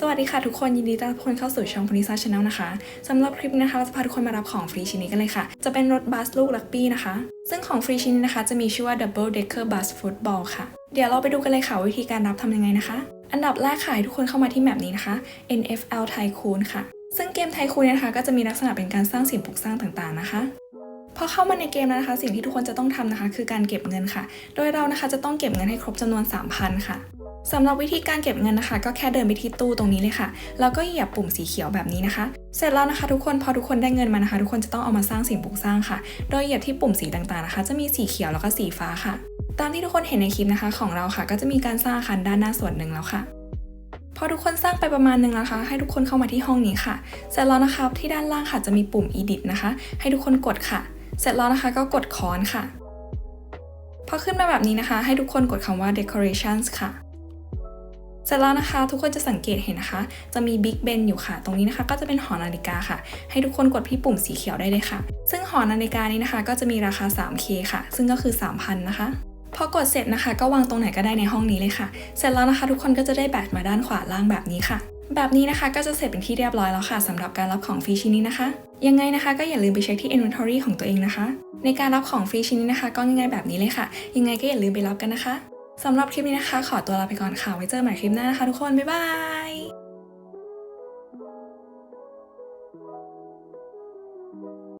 สวัสดีค่ะทุกคนยินดีต้อนรับทุกคนเข้าสู่ช่องพนิซ่าชาแนลนะคะสำหรับคลิปนี้นะคะเราจะพาทุกคนมารับของฟรีชิ้นนี้กันเลยค่ะ จะเป็นรถบัสลูกลักบี้นะคะ ซึ่งของฟรีชิ้นนี้นะคะจะมีชื่อว่า Double Decker Bus Football ค่ะ เดี๋ยวเราไปดูกันเลยค่ะวิธีการรับทำยังไงนะคะ อันดับแรกค่ะให้ทุกคนเข้ามาที่แมปนี้นะคะ NFL Tycoon ค่ะ ซึ่งเกมไทคูนเนี่ยนะคะก็จะมีลักษณะเป็นการสร้างสิ่งปลูกสร้างต่างๆนะคะพอเข้ามาในเกมแล้วนะคะ สิ่งที่ทุกคนจะต้องทำนะคะ คือการเก็บเงินค่ะ โดยเรานะคะจะต้องเก็บเงินให้ครบจำนวน 3,000 ค่ะ สำหรับวิธีการเก็บเงินนะคะ ก็แค่เดินไปที่ตู้ตรงนี้เลยค่ะ แล้วก็เหยียบปุ่มสีเขียวแบบนี้นะคะ เสร็จแล้วนะคะทุกคนพอทุกคนได้เงินมานะคะ ทุกคนจะต้องเอามาสร้างสิ่งปลูกสร้างค่ะ โดยเหยียบที่ปุ่มสีต่างๆนะคะ จะมีสีเขียวแล้วก็สีฟ้าค่ะ ตามที่ทุกคนเห็นในคลิปนะคะ ของเราค่ะ ก็จะมีการสร้างอาคารด้านหน้าส่วนหนึ่งแล้วค่ะ พอทุกคนสร้างไปประมาณหนึ่งแล้วนะคะให้ทุกคนเข้ามาที่ห้องนี้ค่ะ เสร็จแล้วนะคะที่ด้านล่างค่ะจะมีปุ่ม edit นะคะ ให้ทุกคนกดค่ะ เสร็จแล้วนะคะก็กดค้อนค่ะ พอขึ้นมาแบบนี้นะคะ ให้ทุกคนกดคำว่า decorations ค่ะ เสร็จแล้วนะคะทุกคนจะสังเกตเห็นนะคะ จะมี Big Ben อยู่ค่ะ ตรงนี้นะคะก็จะเป็นหอนาฬิกาค่ะ ให้ทุกคนกดที่ปุ่มสีเขียวได้เลยค่ะ ซึ่งหอนาฬิกานี้นะคะ ก็จะมีราคา 3K ค่ะ ซึ่งก็คือ 3,000 นะคะพอกดเสร็จนะคะก็วางตรงไหนก็ได้ในห้องนี้เลยค่ะ เสร็จแล้วนะคะ ทุกคนก็จะได้แบตมาด้านขวาล่างแบบนี้ค่ะ แบบนี้นะคะก็จะเสร็จเป็นที่เรียบร้อยแล้วค่ะสำหรับการรับของฟรีชิ้นนี้นะคะ ยังไงนะคะก็อย่าลืมไปเช็คที่ inventory ของตัวเองนะคะ ในการรับของฟรีชิ้นนี้นะคะ ก็ง่ายๆแบบนี้เลยค่ะ ยังไงก็อย่าลืมไปรับกันนะคะ สำหรับคลิปนี้นะคะ ขอตัวลาไปก่อนค่ะ ไว้เจอกันใหม่คลิปหน้านะคะทุกคน บ๊ายบาย